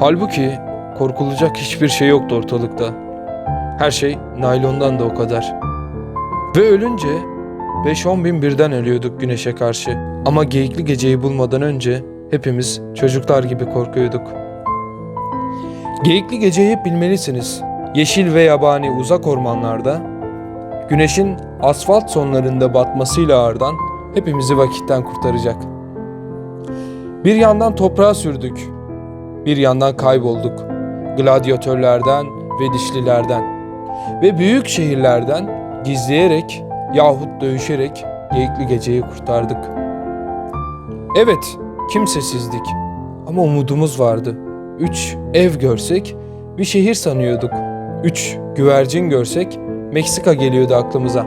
Halbuki korkulacak hiçbir şey yoktu ortalıkta. Her şey naylondan da o kadar. Ve ölünce 5-10 bin birden ölüyorduk güneşe karşı. Ama geyikli geceyi bulmadan önce hepimiz çocuklar gibi korkuyorduk. Geyikli geceyi hep bilmelisiniz. Yeşil ve yabani uzak ormanlarda, güneşin asfalt sonlarında batmasıyla ardından hepimizi vakitten kurtaracak. Bir yandan toprağa sürdük, bir yandan kaybolduk. Gladyatörlerden ve dişlilerden ve büyük şehirlerden gizleyerek yahut dövüşerek geyikli geceyi kurtardık. Evet, kimsesizdik ama umudumuz vardı. Üç ev görsek bir şehir sanıyorduk. Üç güvercin görsek Meksika geliyordu aklımıza.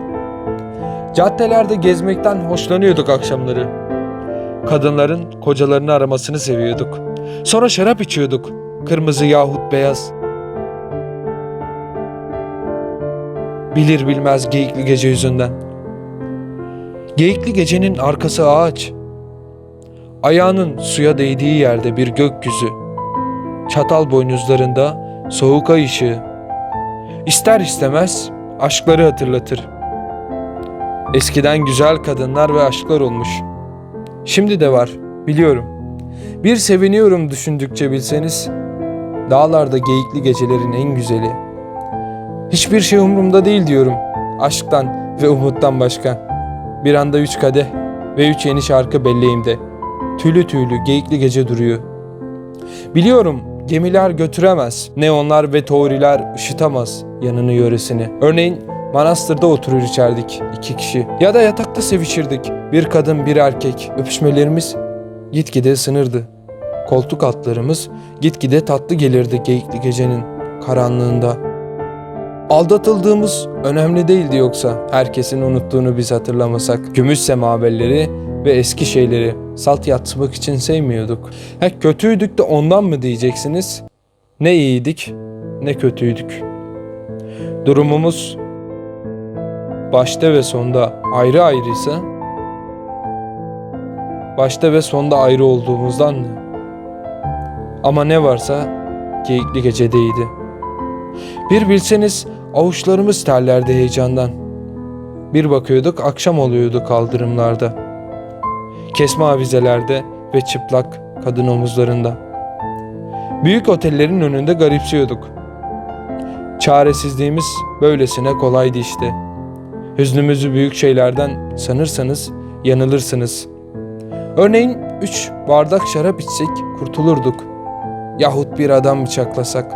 Caddelerde gezmekten hoşlanıyorduk akşamları. Kadınların kocalarını aramasını seviyorduk. Sonra şarap içiyorduk. Kırmızı yahut beyaz. Bilir bilmez geyikli gece yüzünden. Geyikli gecenin arkası ağaç. Ayağının suya değdiği yerde bir gökyüzü. Çatal boynuzlarında soğuk ay ışığı. İster istemez aşkları hatırlatır. Eskiden güzel kadınlar ve aşklar olmuş. Şimdi de var, biliyorum. Bir seviniyorum düşündükçe bilseniz. Dağlarda geyikli gecelerin en güzeli. Hiçbir şey umurumda değil diyorum. Aşktan ve umuttan başka. Bir anda üç kadeh ve üç yeni şarkı belleğimde. Tüylü tüylü geyikli gece duruyor. Biliyorum gemiler götüremez. Neonlar ve toğriler ışıtamaz yanını yöresini. Örneğin manastırda oturur içerdik iki kişi. Ya da yatakta sevişirdik. Bir kadın bir erkek. Öpüşmelerimiz gitgide ısınırdı. Koltuk altlarımız gitgide tatlı gelirdi geyikli gecenin karanlığında. Aldatıldığımız önemli değildi yoksa herkesin unuttuğunu biz hatırlamasak. Gümüş semaverleri ve eski şeyleri salt yatsımak için sevmiyorduk. Ha kötüydük de ondan mı diyeceksiniz? Ne iyiydik ne kötüydük. Durumumuz başta ve sonda ayrı ayrıysa başta ve sonda ayrı olduğumuzdan mı? Ama ne varsa geyikli gecedeydi. Bir bilseniz avuçlarımız terlerdi heyecandan. Bir bakıyorduk akşam oluyordu kaldırımlarda. Kesme avizelerde ve çıplak kadın omuzlarında. Büyük otellerin önünde garipsiyorduk. Çaresizliğimiz böylesine kolaydı işte. Hüznümüzü büyük şeylerden sanırsanız yanılırsınız. Örneğin üç bardak şarap içsek kurtulurduk. Yahut bir adam bıçaklasak.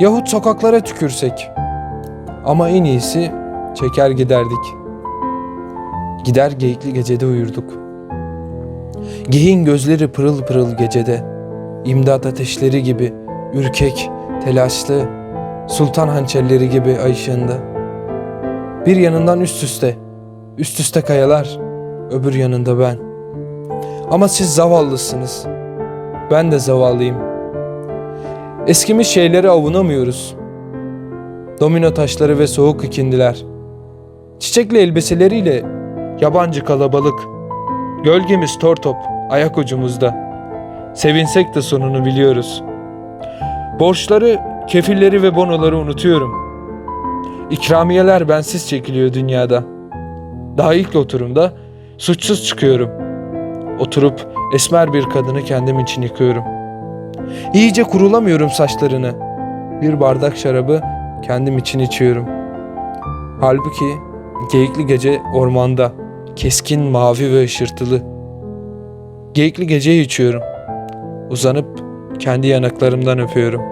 Yahut sokaklara tükürsek. Ama en iyisi çeker giderdik. Gider geyikli gecede uyurduk. Geyin gözleri pırıl pırıl gecede. İmdat ateşleri gibi ürkek, telaşlı, sultan hançerleri gibi ay ışığında. Bir yanından üst üste, üst üste kayalar, öbür yanında ben. Ama siz zavallısınız. Ben de zavallıyım. Eskimiş şeyleri avunamıyoruz. Domino taşları ve soğuk ikindiler. Çiçekli elbiseleriyle yabancı kalabalık. Gölgemiz tortop, ayak ucumuzda. Sevinsek de sonunu biliyoruz. Borçları, kefilleri ve bonoları unutuyorum. İkramiyeler bensiz çekiliyor dünyada. Daha ilk oturumda suçsuz çıkıyorum. Oturup esmer bir kadını kendim için yıkıyorum. İyice kurulamıyorum saçlarını. Bir bardak şarabı kendim için içiyorum. Halbuki geyikli gece ormanda, keskin mavi ve ışırtılı. Geyikli geceyi içiyorum. Uzanıp kendi yanaklarımdan öpüyorum.